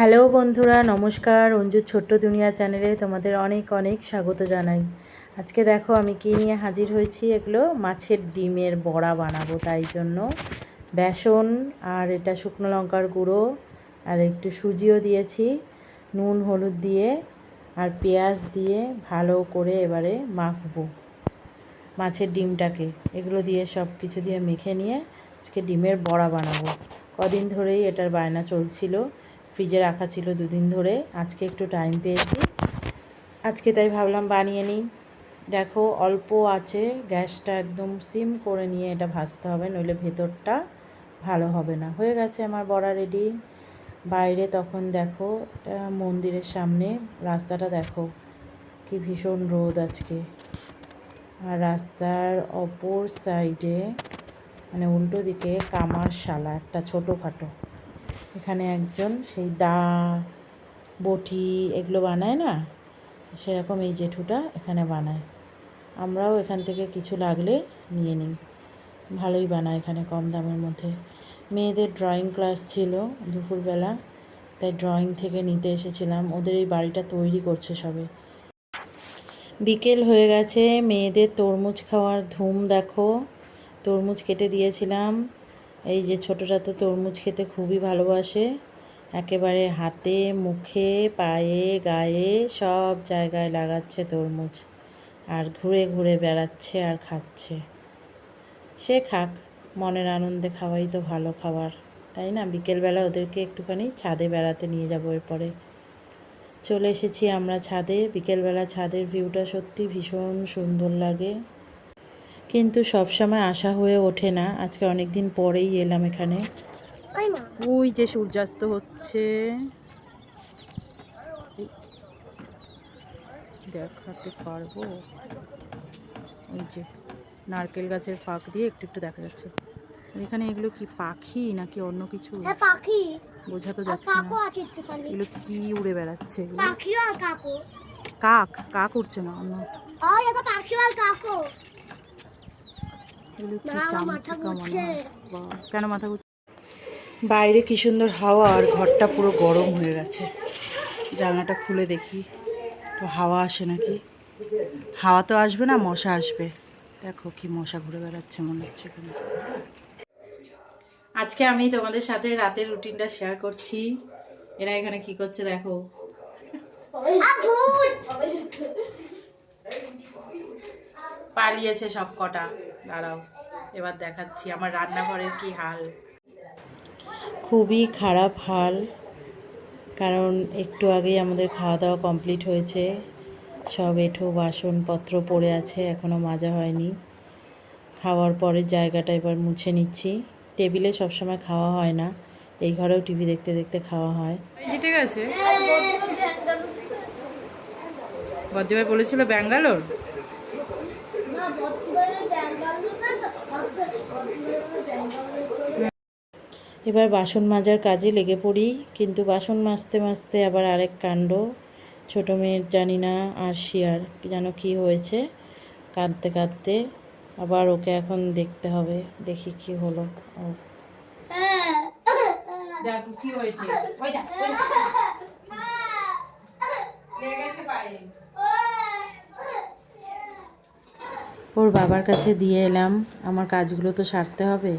Hello বন্ধুরা, নমস্কার অঞ্জুর ছোট্ট দুনিয়া চ্যানেলে তোমাদের অনেক অনেক স্বাগত জানাই। আজকে দেখো আমি কী নিয়ে হাজির হয়েছি? এগুলো মাছের ডিমের বড়া বানাবো, তাই জন্য। বেসন আর এটা শুকনো লঙ্কার গুঁড়ো আর একটু সুজিও দিয়েছি, নুন, হলুদ দিয়ে আর পেঁয়াজ দিয়ে ভালো করে এবারে মাখবো মাছের ডিমটাকে। এগুলো দিয়ে সব কিছু দিয়ে মেখে নিয়ে আজকে ডিমের বড়া বানাবো। কদিন ধরেই এটার বায়না চলছিল। ফ্রিজে রাখা ছিল দুদিন ধরে। আজকে একটু টাইম পেয়েছি। আজকে তাই ভাবলাম বানিয়ে নিই। দেখো, অল্প আছে। গ্যাসটা একদম সিম করে নিয়ে এটা ভাজতে হবে, নইলে ভেতরটা ভালো হবে না। হয়ে গেছে আমার বড়া রেডি বাইরে তখন দেখো মন্দিরের সামনে। রাস্তাটা দেখো, কি ভীষণ রোদ আজকে। আর রাস্তার অপর সাইডে মানে উল্টো দিকে কামার শালা একটা ছোটোখাটো। এখানে একজন, সেই দা, বটি এগুলো বানায় না? সেরকম এই জেঠুটা এখানে বানায়। আমরাও এখান থেকে কিছু লাগলে নিয়ে নিই। ভালোই বানায় এখানে কম দামের মধ্যে। মেয়েদের ড্রয়িং ক্লাস ছিল দুপুরবেলা, তাই ড্রয়িং থেকে নিতে এসেছিলাম। ওদের এই বাড়িটা তৈরি করছে সবে। বিকেল হয়ে গেছে, মেয়েদের তরমুজ খাওয়ার ধুম দেখো। তরমুজ কেটে দিয়েছিলাম। এই যে ছোটোটা তো তরমুজ খেতে খুবই ভালোবাসে। একেবারে হাতে, মুখে, পায়ে, গায়ে সব জায়গায় লাগাচ্ছে তরমুজ। আর ঘুরে ঘুরে বেড়াচ্ছে আর খাচ্ছে। সে খাক, মনের আনন্দে খাওয়াই তো ভালো খাবার। তাই না? বিকেলবেলা ওদেরকে একটুখানি ছাদে বেড়াতে নিয়ে যাব এরপরে। চলে এসেছি আমরা ছাদে। বিকেলবেলা ছাদের ভিউটা সত্যি ভীষণ সুন্দর লাগে। কিন্তু সবসময় আসা হয়ে ওঠে না। আজকে অনেক দিন পরেই এলাম এখানে। ওই যে সূর্যাস্ত হচ্ছে। দেখাতে পারব? ওই যে নারকেল গাছের ফাঁক দিয়ে একটু একটু দেখা যাচ্ছে। এখানে এগুলো কি পাখি নাকি অন্য কিছু? পাখি। বোঝা তো যাচ্ছে না। এগুলো কি উড়ে বেড়াচ্ছে? কাকু কাক কাক উঠছে না অন্য। পাখি আর কাকু এগুলো কি কেন মাথা বাইরে কি সুন্দর হাওয়া আর ঘরটা পুরো গরম হয়ে গেছে। জানলাটা খুলে দেখি তো হাওয়া আসে নাকি? হাওয়া তো আসবে না মশা আসবে। দেখো কি মশা ঘুরে বেড়াচ্ছে মনে হচ্ছে এখানে আজকে আমি তোমাদের সাথে রাতের রুটিনটা শেয়ার করছি। এরা এখানে কি করছে দেখো। পালিয়েছে সব কটা। দাঁড়াও এবার দেখাচ্ছি আমার রান্নাঘরের কি হাল। খুবই খারাপ হাল কারণ একটু আগেই আমাদের খাওয়া দাওয়া কমপ্লিট হয়েছে। সব এঁঠো বাসনপত্র পড়ে আছে এখনও মাজা হয়নি। খাওয়ার পরের জায়গাটা এবার মুছে নিচ্ছি। টেবিলে সবসময় খাওয়া হয় না এই ঘরেও টিভি দেখতে দেখতে খাওয়া হয়। জিতে গেছে? বদ্দিভাই বলেছিল ব্যাঙ্গালোর না বর্তমানে ব্যাঙ্গালোরটা তো বর্তমানে ব্যাঙ্গালোর এবার বাসন মাজার কাজে লেগে পড়ি কিন্তু বাসন মাজতে মাজতে আবার আরেক কাণ্ড। ছোটো মেয়ের জানি না আর শিয়ার যেন কি হয়েছে। কাঁদতে কাঁদতে আবার ওকে এখন দেখতে হবে দেখি কি হলো ওর। কি হয়েছে। ওর বাবার কাছে দিয়ে এলাম, আমার কাজগুলো তো সারতে হবে।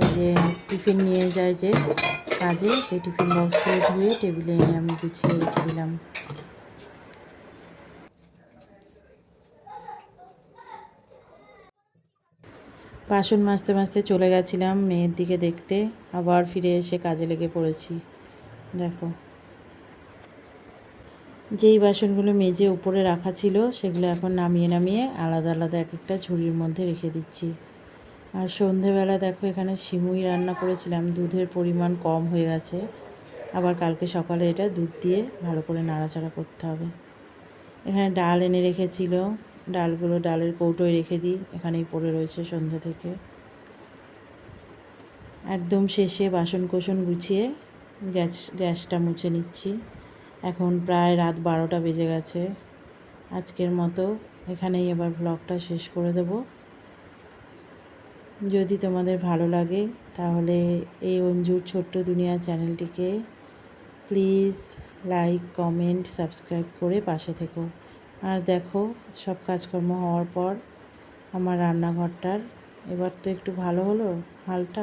এই যে টিফিন নিয়ে যায় যে কাজে, সেই টিফিন বক্সগুলো ধুয়ে টেবিলে এনে আমি গুছিয়ে রেখে দিলাম। বাসন মাজতে মাজতে চলে গেছিলাম মেয়ের দিকে দেখতে, আবার ফিরে এসে কাজে লেগে পড়েছি। দেখো। যেই বাসনগুলো মেজে উপরে রাখা ছিল, সেগুলো এখন নামিয়ে নামিয়ে আলাদা আলাদা এক একটা ঝুড়ির মধ্যে রেখে দিচ্ছি। আর সন্ধেবেলা দেখো এখানে সিমুই রান্না করেছিলাম, দুধের পরিমাণ কম হয়ে গেছে। আবার কালকে সকালে এটা দুধ দিয়ে ভালো করে নাড়াচাড়া করতে হবে। এখানে ডাল এনে রেখেছিল, ডালগুলো ডালের কৌটোয় রেখে দিই, এখানেই পড়ে রয়েছে সন্ধ্যে থেকে। একদম শেষে বাসন কোসন গুছিয়ে গ্যাস, গ্যাসটা মুছে নিচ্ছি। এখন প্রায় রাত বারোটা বেজে গেছে। আজকের মতো এখানেই এবার ব্লগটা শেষ করে দেব। যদি তোমাদের ভালো লাগে, তাহলে এই অঞ্জুর ছোট্ট দুনিয়া চ্যানেলটিকে প্লিজ লাইক, কমেন্ট, সাবস্ক্রাইব করে পাশে থেকো। আর দেখো, সব কাজকর্ম হওয়ার পর আমার রান্নাঘরটার। এবার তো একটু ভালো হলো, হালটা